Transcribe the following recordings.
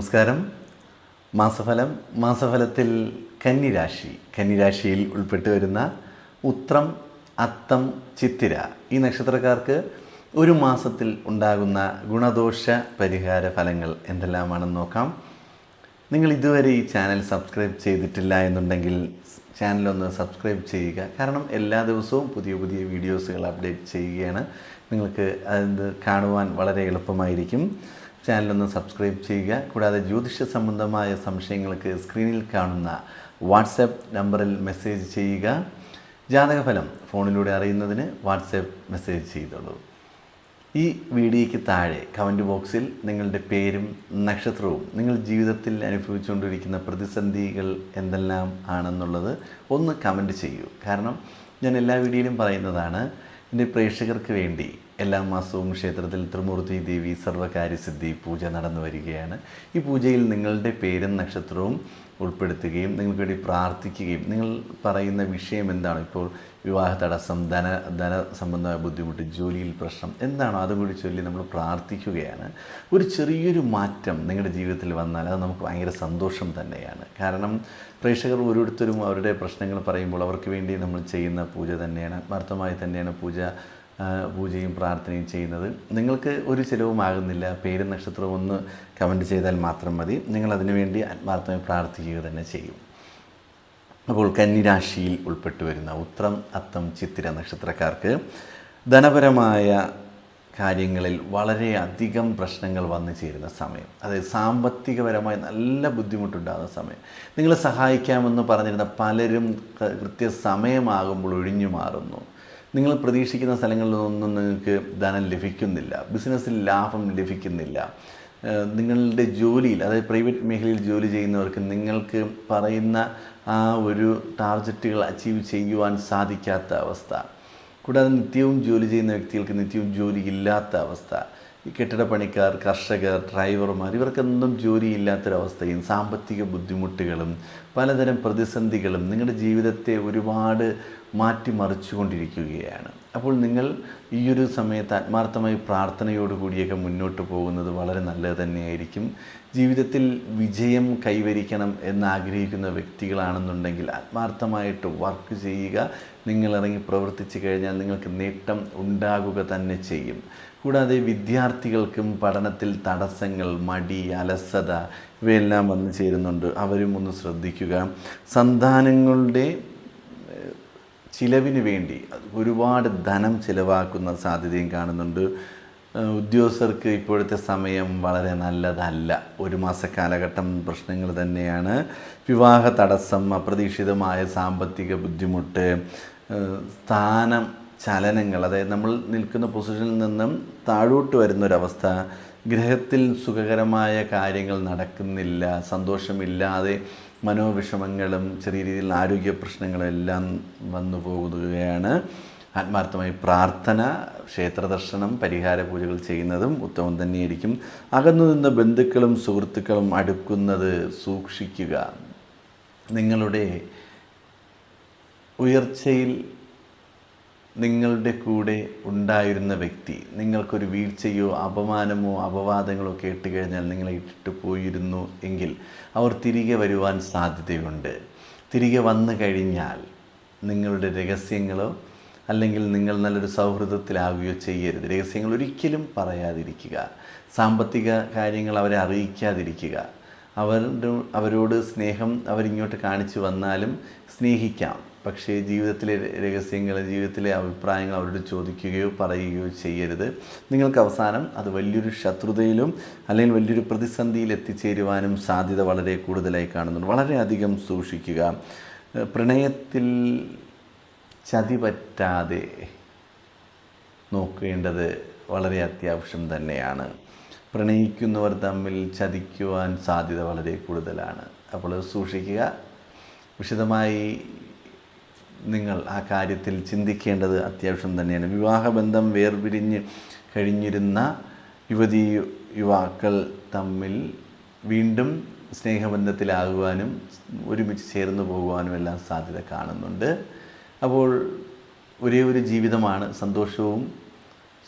നമസ്കാരം. മാസഫലം മാസഫലത്തിൽ കന്നിരാശി. കന്നിരാശിയിൽ ഉൾപ്പെട്ടു വരുന്ന ഉത്രം അത്തം ചിത്തിര ഈ നക്ഷത്രക്കാർക്ക് ഒരു മാസത്തിൽ ഉണ്ടാകുന്ന ഗുണദോഷ പരിഹാര ഫലങ്ങൾ എന്തെല്ലാമാണെന്ന് നോക്കാം. നിങ്ങൾ ഇതുവരെ ഈ ചാനൽ സബ്സ്ക്രൈബ് ചെയ്തിട്ടില്ല എന്നുണ്ടെങ്കിൽ ചാനലൊന്ന് സബ്സ്ക്രൈബ് ചെയ്യുക. കാരണം എല്ലാ ദിവസവും പുതിയ പുതിയ വീഡിയോസുകൾ അപ്ഡേറ്റ് ചെയ്യുകയാണ്. നിങ്ങൾക്ക് അത് കാണുവാൻ വളരെ എളുപ്പമായിരിക്കും. ചാനലൊന്ന് സബ്സ്ക്രൈബ് ചെയ്യുക. കൂടാതെ ജ്യോതിഷ സംബന്ധമായ സംശയങ്ങൾക്ക് സ്ക്രീനിൽ കാണുന്ന വാട്സപ്പ് നമ്പറിൽ മെസ്സേജ് ചെയ്യുക. ജാതകഫലം ഫോണിലൂടെ അറിയുന്നതിന് വാട്സപ്പ് മെസ്സേജ് ചെയ്തോളൂ. ഈ വീഡിയോയ്ക്ക് താഴെ കമന്റ് ബോക്സിൽ നിങ്ങളുടെ പേരും നക്ഷത്രവും നിങ്ങൾ ജീവിതത്തിൽ അനുഭവിച്ചുകൊണ്ടിരിക്കുന്ന പ്രതിസന്ധികൾ എന്തെല്ലാം ആണെന്നുള്ളത് ഒന്ന് കമന്റ് ചെയ്യൂ. കാരണം ഞാൻ എല്ലാ വീഡിയോയിലും പറയുന്നതാണ് എന്റെ പ്രേക്ഷകർക്ക് വേണ്ടി എല്ലാ മാസവും ക്ഷേത്രത്തിൽ ത്രിമൂർത്തി ദേവി സർവകാര്യസിദ്ധി പൂജ നടന്നു വരികയാണ്. ഈ പൂജയിൽ നിങ്ങളുടെ പേരും നക്ഷത്രവും ഉൾപ്പെടുത്തുകയും നിങ്ങൾക്ക് വേണ്ടി പ്രാർത്ഥിക്കുകയും നിങ്ങൾ പറയുന്ന വിഷയം എന്താണ്? ഇപ്പോൾ വിവാഹ തടസ്സം ധന ധന സംബന്ധമായ ബുദ്ധിമുട്ട് ജോലിയിൽ പ്രശ്നം എന്താണോ അതും കൂടി ചൊല്ലി നമ്മൾ പ്രാർത്ഥിക്കുകയാണ്. ഒരു ചെറിയൊരു മാറ്റം നിങ്ങളുടെ ജീവിതത്തിൽ വന്നാൽ അത് നമുക്ക് ഭയങ്കര സന്തോഷം തന്നെയാണ്. കാരണം പ്രേക്ഷകർ ഓരോരുത്തരും അവരുടെ പ്രശ്നങ്ങൾ പറയുമ്പോൾ അവർക്ക് വേണ്ടി നമ്മൾ ചെയ്യുന്ന പൂജ തന്നെയാണ്. ആത്മാർത്ഥമായി തന്നെയാണ് പൂജ പൂജയും പ്രാർത്ഥനയും ചെയ്യുന്നത്. നിങ്ങൾക്ക് ഒരു ചിലവുമാകുന്നില്ല. പേരും നക്ഷത്രവും ഒന്ന് കമന്റ് ചെയ്താൽ മാത്രം മതി. നിങ്ങൾ അതിനു വേണ്ടി ആത്മാർത്ഥമായി പ്രാർത്ഥിക്കുക തന്നെ ചെയ്യും. അപ്പോൾ കന്നിരാശിയിൽ ഉൾപ്പെട്ടു വരുന്ന ഉത്രം അത്തം ചിത്തിര നക്ഷത്രക്കാർക്ക് ധനപരമായ കാര്യങ്ങളിൽ വളരെയധികം പ്രശ്നങ്ങൾ വന്നു ചേരുന്ന സമയം. അതായത് സാമ്പത്തികപരമായി നല്ല ബുദ്ധിമുട്ടുണ്ടാകുന്ന സമയം. നിങ്ങളെ സഹായിക്കാമെന്ന് പറഞ്ഞിരുന്ന പലരും കൃത്യസമയമാകുമ്പോൾ ഒഴിഞ്ഞു മാറുന്നു. നിങ്ങൾ പ്രതീക്ഷിക്കുന്ന സ്ഥലങ്ങളിൽ സ്ഥലങ്ങളിലൊന്നും നിങ്ങൾക്ക് ധനം ലഭിക്കുന്നില്ല. ബിസിനസ്സിൽ ലാഭം ലഭിക്കുന്നില്ല. നിങ്ങളുടെ ജോലിയിൽ അതായത് പ്രൈവറ്റ് മേഖലയിൽ ജോലി ചെയ്യുന്നവർക്ക് നിങ്ങൾക്ക് പറയുന്ന ആ ഒരു ടാർഗറ്റുകൾ അച്ചീവ് ചെയ്യുവാൻ സാധിക്കാത്ത അവസ്ഥ. കൂടാതെ നിത്യവും ജോലി ചെയ്യുന്ന വ്യക്തികൾക്ക് നിത്യവും ജോലി ഇല്ലാത്ത അവസ്ഥ. ഈ കെട്ടിട പണിക്കാർ കർഷകർ ഡ്രൈവർമാർ ഇവർക്കൊന്നും ജോലിയില്ലാത്തൊരവസ്ഥയും സാമ്പത്തിക ബുദ്ധിമുട്ടുകളും പലതരം പ്രതിസന്ധികളും നിങ്ങളുടെ ജീവിതത്തെ ഒരുപാട് മാറ്റിമറിച്ചുകൊണ്ടിരിക്കുകയാണ്. അപ്പോൾ നിങ്ങൾ ഈ ഒരു സമയത്ത് ആത്മാർത്ഥമായി പ്രാർത്ഥനയോടുകൂടിയൊക്കെ മുന്നോട്ട് പോകുന്നത് വളരെ നല്ലത് തന്നെയായിരിക്കും. ജീവിതത്തിൽ വിജയം കൈവരിക്കണം എന്നാഗ്രഹിക്കുന്ന വ്യക്തികളാണെന്നുണ്ടെങ്കിൽ ആത്മാർത്ഥമായിട്ട് വർക്ക് ചെയ്യുക നിങ്ങളിറങ്ങി പ്രവർത്തിച്ചു കഴിഞ്ഞാൽ നിങ്ങൾക്ക് നേട്ടം ഉണ്ടാകുക തന്നെ ചെയ്യും. കൂടാതെ വിദ്യാർത്ഥികൾക്കും പഠനത്തിൽ തടസ്സങ്ങൾ മടി അലസത ഇവയെല്ലാം വന്നു ചേരുന്നുണ്ട്. അവരും ഒന്ന് ശ്രദ്ധിക്കുക. സന്താനങ്ങളുടെ ചിലവിന് വേണ്ടി ഒരുപാട് ധനം ചിലവാക്കുന്ന സാധ്യതയും കാണുന്നുണ്ട്. ഉദ്യോഗസ്ഥർക്ക് ഇപ്പോഴത്തെ സമയം വളരെ നല്ലതല്ല. ഒരു മാസ കാലഘട്ടം പ്രശ്നങ്ങൾ തന്നെയാണ്. വിവാഹ തടസ്സം അപ്രതീക്ഷിതമായ സാമ്പത്തിക ബുദ്ധിമുട്ട് സ്ഥാനം ചലനങ്ങൾ അതായത് നമ്മൾ നിൽക്കുന്ന പൊസിഷനിൽ നിന്നും താഴോട്ട് വരുന്നൊരവസ്ഥ ഗ്രഹത്തിൽ സുഖകരമായ കാര്യങ്ങൾ നടക്കുന്നില്ല സന്തോഷമില്ലാതെ മനോവിഷമങ്ങളും ചെറിയ രീതിയിൽ ആരോഗ്യ പ്രശ്നങ്ങളും എല്ലാം വന്നു പോകുകയാണ്. ആത്മാർത്ഥമായി പ്രാർത്ഥന ക്ഷേത്രദർശനം പരിഹാര പൂജകൾ ചെയ്യുന്നതും ഉത്തമം തന്നെയായിരിക്കും. അകന്നു നിന്ന ബന്ധുക്കളും സുഹൃത്തുക്കളും അടുക്കുന്നത് സൂക്ഷിക്കുക. നിങ്ങളുടെ ഉയർച്ചയിൽ നിങ്ങളുടെ കൂടെ ഉണ്ടായിരുന്ന വ്യക്തി നിങ്ങൾക്കൊരു വീഴ്ചയോ അപമാനമോ അപവാദങ്ങളോ കേട്ട് കഴിഞ്ഞാൽ നിങ്ങളെ ഇട്ടിട്ട് പോയിരുന്നു എങ്കിൽ അവർ തിരികെ വരുവാൻ സാധ്യതയുണ്ട്. തിരികെ വന്നു കഴിഞ്ഞാൽ നിങ്ങളുടെ രഹസ്യങ്ങളോ അല്ലെങ്കിൽ നിങ്ങൾ നല്ലൊരു സൗഹൃദത്തിലാവുകയോ ചെയ്യരുത്. രഹസ്യങ്ങൾ ഒരിക്കലും പറയാതിരിക്കുക. സാമ്പത്തിക കാര്യങ്ങൾ അവരെ അറിയിക്കാതിരിക്കുക. അവരുടെ അവരോട് സ്നേഹം അവരിങ്ങോട്ട് കാണിച്ചു വന്നാലും സ്നേഹിക്കാം. പക്ഷേ ജീവിതത്തിലെ രഹസ്യങ്ങൾ ജീവിതത്തിലെ അഭിപ്രായങ്ങൾ അവരോട് ചോദിക്കുകയോ പറയുകയോ ചെയ്യരുത്. നിങ്ങൾക്ക് അവസാനം അത് വലിയൊരു ശത്രുതയിലും അല്ലെങ്കിൽ വലിയൊരു പ്രതിസന്ധിയിൽ എത്തിച്ചേരുവാനും സാധ്യത വളരെ കൂടുതലായി കാണുന്നുണ്ട്. വളരെയധികം സൂക്ഷിക്കുക. പ്രണയത്തിൽ ചതി പറ്റാതെ നോക്കേണ്ടത് വളരെ അത്യാവശ്യം തന്നെയാണ്. പ്രണയിക്കുന്നവർ തമ്മിൽ ചതിക്കുവാൻ സാധ്യത വളരെ കൂടുതലാണ്. അപ്പോൾ സൂക്ഷിക്കുക. വിശദമായി നിങ്ങൾ ആ കാര്യത്തിൽ ചിന്തിക്കേണ്ടത് അത്യാവശ്യം തന്നെയാണ്. വിവാഹബന്ധം വേർപിരിഞ്ഞ് കഴിഞ്ഞിരുന്ന യുവതി യുവാക്കൾ തമ്മിൽ വീണ്ടും സ്നേഹബന്ധത്തിലാകുവാനും ഒരുമിച്ച് ചേർന്ന് പോകുവാനും എല്ലാം സാധ്യത കാണുന്നുണ്ട്. അപ്പോൾ ഒരേ ഒരു ജീവിതമാണ് സന്തോഷവും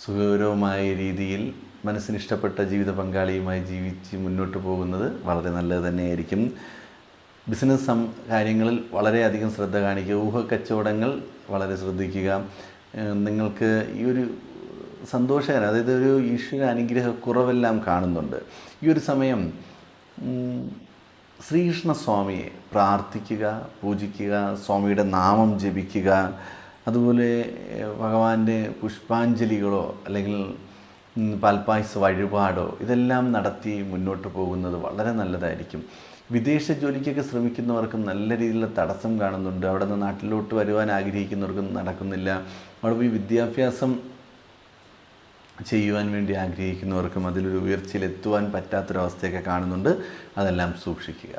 സുഖകരവുമായ രീതിയിൽ മനസ്സിന് ഇഷ്ടപ്പെട്ട ജീവിത പങ്കാളിയുമായി ജീവിച്ച് മുന്നോട്ട് പോകുന്നത് വളരെ നല്ലത് തന്നെയായിരിക്കും. ബിസിനസ് സം കാര്യങ്ങളിൽ വളരെയധികം ശ്രദ്ധ കാണിക്കുക. ഊഹക്കച്ചവടങ്ങൾ വളരെ ശ്രദ്ധിക്കുക. നിങ്ങൾക്ക് ഈ ഒരു സന്തോഷകരം അതായത് ഒരു ഈശ്വര അനുഗ്രഹ കുറവെല്ലാം കാണുന്നുണ്ട്. ഈ ഒരു സമയം ശ്രീകൃഷ്ണസ്വാമിയെ പ്രാർത്ഥിക്കുക പൂജിക്കുക സ്വാമിയുടെ നാമം ജപിക്കുക അതുപോലെ ഭഗവാന്റെ പുഷ്പാഞ്ജലികളോ അല്ലെങ്കിൽ പാൽപ്പായസ വഴിപാടോ ഇതെല്ലാം നടത്തി മുന്നോട്ട് പോകുന്നത് വളരെ നല്ലതായിരിക്കും. വിദേശ ജോലിക്കൊക്കെ ശ്രമിക്കുന്നവർക്കും നല്ല രീതിയിലുള്ള തടസ്സം കാണുന്നുണ്ട്. അവിടെ നിന്ന് നാട്ടിലോട്ട് വരുവാൻ ആഗ്രഹിക്കുന്നവർക്കും നടക്കുന്നില്ല. അവിടെ പോയി വിദ്യാഭ്യാസം ചെയ്യുവാൻ വേണ്ടി ആഗ്രഹിക്കുന്നവർക്കും അതിലൊരു ഉയർച്ചയിലെത്തുവാൻ പറ്റാത്തൊരവസ്ഥയൊക്കെ കാണുന്നുണ്ട്. അതെല്ലാം സൂക്ഷിക്കുക.